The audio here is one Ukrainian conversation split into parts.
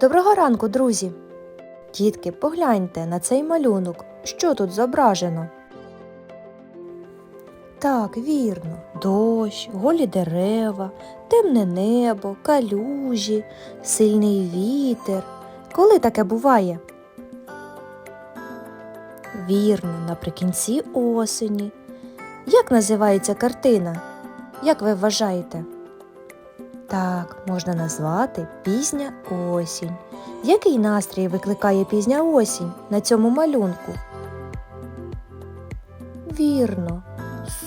Доброго ранку, друзі! Дітки, погляньте на цей малюнок. Що тут зображено? Так, вірно, дощ, голі дерева, темне небо, калюжі, сильний вітер. Коли таке буває? Вірно, наприкінці осені. Як називається картина? Як ви вважаєте? Так, можна назвати пізня осінь. Який настрій викликає пізня осінь на цьому малюнку? Вірно,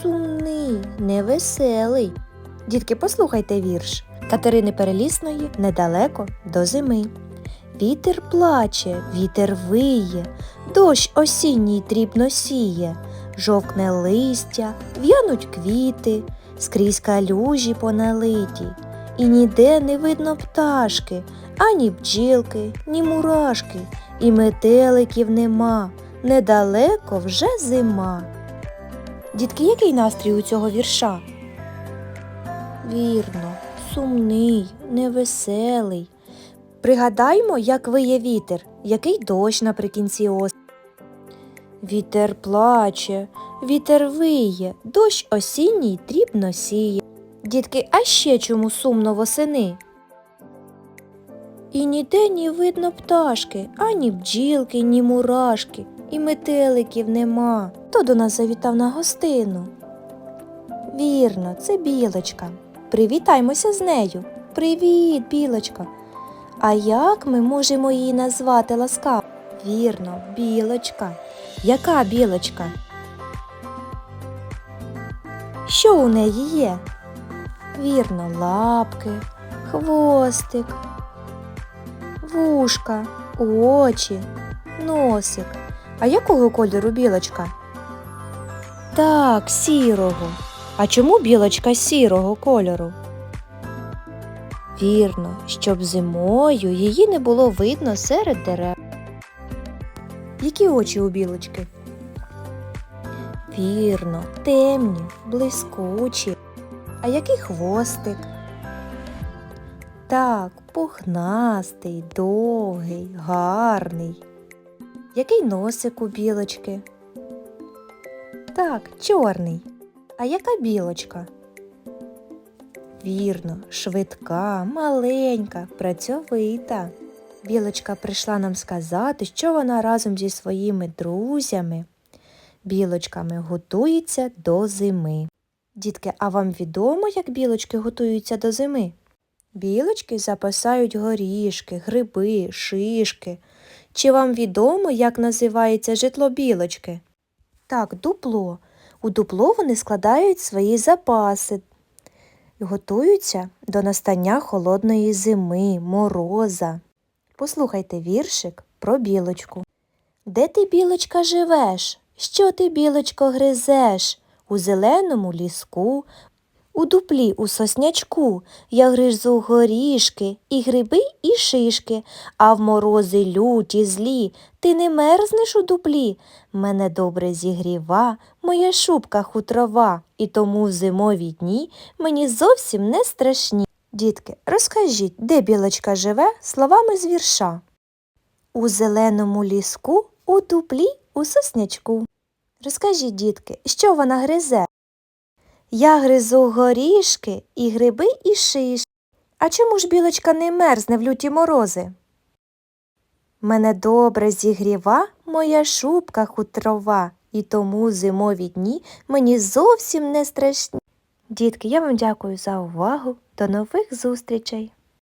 сумний, невеселий. Дітки, послухайте вірш Катерини Перелісної недалеко до зими. Вітер плаче, вітер виє, дощ осінній дрібно сіє, жовкне листя, в'януть квіти, скрізь калюжі поналиті, і ніде не видно пташки, ані бджілки, ні мурашки, і метеликів нема, недалеко вже зима. Дітки, який настрій у цього вірша? Вірно, сумний, невеселий. Пригадаймо, як виє вітер, який дощ наприкінці осені. Вітер плаче, вітер виє, дощ осінній дрібно сіє. Дітки, а ще чому сумно восени? І ніде ні видно пташки, ані бджілки, ні мурашки, і метеликів нема. Хто до нас завітав на гостину? Вірно, це білочка. Привітаймося з нею. Привіт, білочка. А як ми можемо її назвати ласкаво? Вірно, білочка. Яка білочка? Що у неї є? Вірно, лапки, хвостик, вушка, очі, носик. А якого кольору білочка? Так, сірого. А чому білочка сірого кольору? Вірно, щоб зимою її не було видно серед дерев. Які очі у білочки? Вірно, темні, блискучі. А який хвостик? Так, пухнастий, довгий, гарний. Який носик у білочки? Так, чорний. А яка білочка? Вірно, швидка, маленька, працьовита. Білочка прийшла нам сказати, що вона разом зі своїми друзями, білочками, готується до зими. Дітки, а вам відомо, як білочки готуються до зими? Білочки запасають горішки, гриби, шишки. Чи вам відомо, як називається житло білочки? Так, дупло. У дупло вони складають свої запаси готуються до настання холодної зими, мороза. Послухайте віршик про білочку. Де ти, білочка, живеш? Що ти, білочко, гризеш? У зеленому ліску, у дуплі, у соснячку я гризу горішки, і гриби, і шишки, а в морози люті злі ти не мерзнеш у дуплі. Мене добре зігріва, моя шубка хутрова, і тому в зимові дні мені зовсім не страшні. Дітки, розкажіть, де білочка живе словами з вірша? У зеленому ліску, у дуплі, у соснячку. Розкажіть, дітки, що вона гризе? Я гризу горішки і гриби, і шиш. А чому ж білочка не мерзне в люті морози? Мене добре зігріва моя шубка хутрова, і тому зимові дні мені зовсім не страшні. Дітки, я вам дякую за увагу. До нових зустрічей!